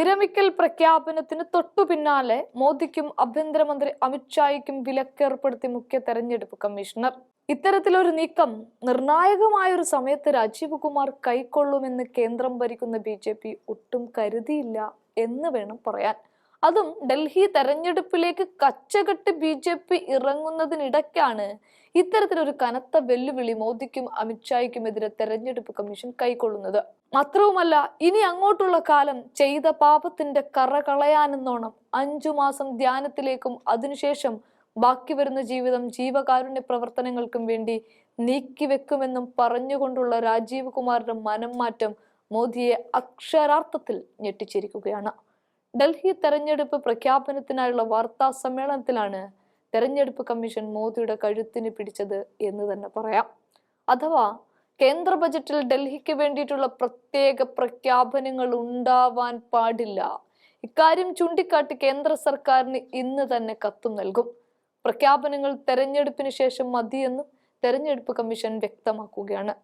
വിരമിക്കൽ പ്രഖ്യാപനത്തിന് തൊട്ടു പിന്നാലെ മോദിക്കും ആഭ്യന്തരമന്ത്രി അമിത്ഷായ്ക്കും വിലക്കേർപ്പെടുത്തി മുഖ്യ തെരഞ്ഞെടുപ്പ് കമ്മീഷണർ. ഇത്തരത്തിലൊരു നീക്കം നിർണായകമായ ഒരു സമയത്ത് രാജീവ് കുമാർ കൈക്കൊള്ളുമെന്ന് കേന്ദ്രം ഭരിക്കുന്ന ബി ഒട്ടും കരുതിയില്ല എന്ന് വേണം പറയാൻ. അതും ഡൽഹി തെരഞ്ഞെടുപ്പിലേക്ക് കച്ചകെട്ട് ബി ജെ പി ഇറങ്ങുന്നതിനിടയ്ക്കാണ് ഇത്തരത്തിലൊരു കനത്ത വെല്ലുവിളി മോദിക്കും അമിത്ഷായ്ക്കുമെതിരെ തെരഞ്ഞെടുപ്പ് കമ്മീഷൻ കൈക്കൊള്ളുന്നത്. മാത്രവുമല്ല ഇനി അങ്ങോട്ടുള്ള കാലം ചെയ്ത പാപത്തിന്റെ കറ കളയാനെന്നോണം അഞ്ചു മാസം ധ്യാനത്തിലേക്കും അതിനുശേഷം ബാക്കി വരുന്ന ജീവിതം ജീവകാരുണ്യ പ്രവർത്തനങ്ങൾക്കും വേണ്ടി നീക്കിവെക്കുമെന്നും പറഞ്ഞുകൊണ്ടുള്ള രാജീവ് കുമാറിന്റെ മനം മാറ്റം മോദിയെ അക്ഷരാർത്ഥത്തിൽ ഞെട്ടിച്ചിരിക്കുകയാണ്. ഡൽഹി തെരഞ്ഞെടുപ്പ് പ്രഖ്യാപനത്തിനായുള്ള വാർത്താ സമ്മേളനത്തിലാണ് തെരഞ്ഞെടുപ്പ് കമ്മീഷൻ മോദിയുടെ കഴുത്തിന് പിടിച്ചത് എന്ന് തന്നെ പറയാം. അഥവാ കേന്ദ്ര ബജറ്റിൽ ഡൽഹിക്ക് വേണ്ടിയിട്ടുള്ള പ്രത്യേക പ്രഖ്യാപനങ്ങൾ ഉണ്ടാവാൻ പാടില്ല. ഇക്കാര്യം ചൂണ്ടിക്കാട്ടി കേന്ദ്ര സർക്കാരിന് ഇന്ന് തന്നെ കത്തും നൽകും. പ്രഖ്യാപനങ്ങൾ തെരഞ്ഞെടുപ്പിന് ശേഷം മതിയെന്നും തെരഞ്ഞെടുപ്പ് കമ്മീഷൻ വ്യക്തമാക്കുകയാണ്.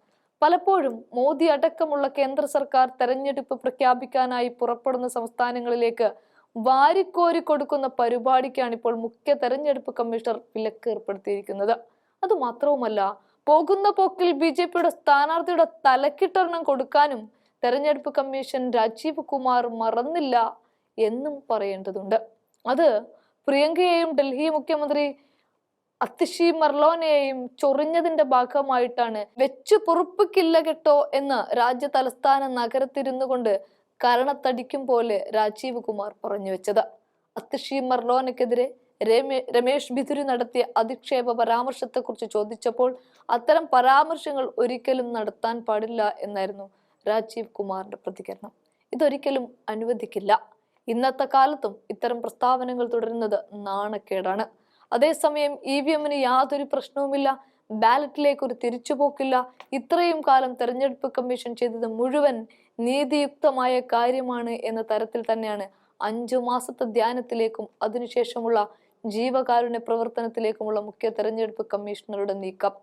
പലപ്പോഴും മോദി അടക്കമുള്ള കേന്ദ്ര സർക്കാർ തെരഞ്ഞെടുപ്പ് പ്രഖ്യാപിക്കാനായി പുറപ്പെടുന്ന സംസ്ഥാനങ്ങളിലേക്ക് വാരിക്കോരി കൊടുക്കുന്ന പരിപാടിക്കാണ് ഇപ്പോൾ മുഖ്യ തെരഞ്ഞെടുപ്പ് കമ്മീഷണർ വിലക്ക് ഏർപ്പെടുത്തിയിരിക്കുന്നത്. അത് മാത്രവുമല്ല പോകുന്ന പോക്കിൽ ബി ജെ പിയുടെ സ്ഥാനാർത്ഥിയുടെ തലക്കിട്ടെണ്ണം കൊടുക്കാനും തെരഞ്ഞെടുപ്പ് കമ്മീഷൻ രാജീവ് കുമാർ മറന്നില്ല എന്നും പറയേണ്ടതുണ്ട്. അത് പ്രിയങ്കയെയും ഡൽഹി മുഖ്യമന്ത്രി അത്തിഷി മർലോനെയും ചൊറിഞ്ഞതിന്റെ ഭാഗമായിട്ടാണ് വെച്ചു പൊറുപ്പിക്കില്ല കേട്ടോ എന്ന് രാജ്യ തലസ്ഥാന നഗരത്തിരുന്നു കൊണ്ട് കരണത്തടിക്കും പോലെ രാജീവ് കുമാർ പറഞ്ഞു വെച്ചത്. അത്തിഷി മർലോനക്കെതിരെ രമേ രമേശ് ബിദുരി നടത്തിയ അധിക്ഷേപ പരാമർശത്തെക്കുറിച്ച് ചോദിച്ചപ്പോൾ അത്തരം പരാമർശങ്ങൾ ഒരിക്കലും നടത്താൻ പാടില്ല എന്നായിരുന്നു രാജീവ് കുമാറിന്റെ പ്രതികരണം. ഇതൊരിക്കലും അനുവദിക്കില്ല. ഇന്നത്തെ കാലത്തും ഇത്തരം പ്രസ്താവനകൾ തുടരുന്നത് നാണക്കേടാണ്. അതേസമയം ഇ വി എമ്മിന് യാതൊരു പ്രശ്നവുമില്ല. ബാലറ്റിലേക്ക് ഒരു തിരിച്ചുപോക്കില്ല. ഇത്രയും കാലം തെരഞ്ഞെടുപ്പ് കമ്മീഷൻ ചെയ്തത് മുഴുവൻ നീതിയുക്തമായ കാര്യമാണ് എന്ന തരത്തിൽ തന്നെയാണ്. അഞ്ചു മാസത്തെ ധ്യാനത്തിലേക്കും അതിനുശേഷമുള്ള ജീവകാരുണ്യ പ്രവർത്തനത്തിലേക്കുമുള്ള മുഖ്യ തെരഞ്ഞെടുപ്പ് കമ്മീഷണറുടെ നീക്കം.